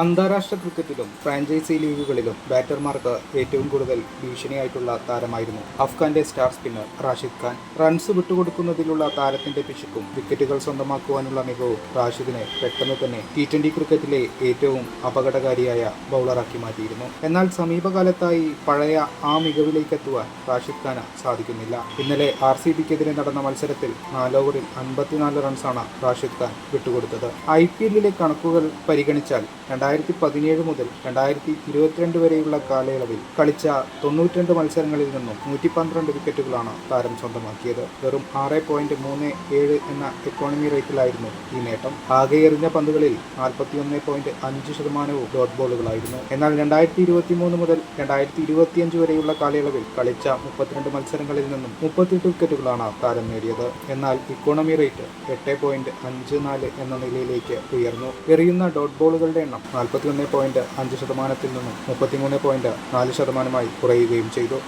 അന്താരാഷ്ട്ര ക്രിക്കറ്റിലും ഫ്രാഞ്ചൈസി ലീഗുകളിലും ബാറ്റർമാർക്ക് ഏറ്റവും കൂടുതൽ ഭീഷണിയായിട്ടുള്ള താരമായിരുന്നു അഫ്ഗാന്റെ star spinner Rashid Khan. Runs വിട്ടുകൊടുക്കുന്നതിലുള്ള താരത്തിന്റെ പിശുക്കും വിക്കറ്റുകൾ സ്വന്തമാക്കുവാനുള്ള മികവും റാഷിദിനെ പെട്ടെന്ന് തന്നെ ടി ട്വന്റി ക്രിക്കറ്റിലെ ഏറ്റവും അപകടകാരിയായ ബൗളറാക്കി മാറ്റിയിരുന്നു. എന്നാൽ സമീപകാലത്തായി പഴയ ആ മികവിലേക്ക് എത്തുവാൻ റാഷിദ് ഖാന് സാധിക്കുന്നില്ല. ഇന്നലെ ആർ സി ബിക്കെതിരെ നടന്ന മത്സരത്തിൽ നാലോവറിൽ അൻപത്തിനാല് റൺസാണ് റാഷിദ് ഖാൻ വിട്ടുകൊടുത്തത്. ഐ പി എല്ലിലെ കണക്കുകൾ പരിഗണിച്ചാൽ രണ്ടായിരത്തി പതിനേഴ് മുതൽ രണ്ടായിരത്തി ഇരുപത്തിരണ്ട് വരെയുള്ള കാലയളവിൽ കളിച്ച തൊണ്ണൂറ്റിരണ്ട് മത്സരങ്ങളിൽ നിന്നും നൂറ്റി പന്ത്രണ്ട് വിക്കറ്റുകളാണ് താരം സ്വന്തമാക്കിയത്. വെറും ആറ് പോയിന്റ് മൂന്ന് ഏഴ് എന്ന എക്കോണമി റേറ്റിലായിരുന്നു ഈ നേട്ടം. ആകെ എറിഞ്ഞ പന്തുകളിൽ നാൽപ്പത്തിയൊന്ന് പോയിന്റ് അഞ്ച് ശതമാനവും ഡോട്ട് ബോളുകളായിരുന്നു എന്നാൽ രണ്ടായിരത്തി ഇരുപത്തി മൂന്ന് മുതൽ രണ്ടായിരത്തി ഇരുപത്തിയഞ്ച് വരെയുള്ള കാലയളവിൽ കളിച്ച മുപ്പത്തിരണ്ട് മത്സരങ്ങളിൽ നിന്നും മുപ്പത്തിയെട്ട് വിക്കറ്റുകളാണ് താരം നേടിയത്. എന്നാൽ ഇക്കോണമി റേറ്റ് എട്ട് പോയിന്റ് അഞ്ച് നാല് എന്ന നിലയിലേക്ക് ഉയർന്നു. എറിയുന്ന ഡോട്ട് ബോളുകളുടെ എണ്ണം നാൽപ്പത്തിയൊന്ന് പോയിന്റ് അഞ്ച് ശതമാനത്തിൽ നിന്നും മുപ്പത്തിമൂന്ന് പോയിന്റ് നാല് ശതമാനമായി കുറയുകയും ചെയ്തു.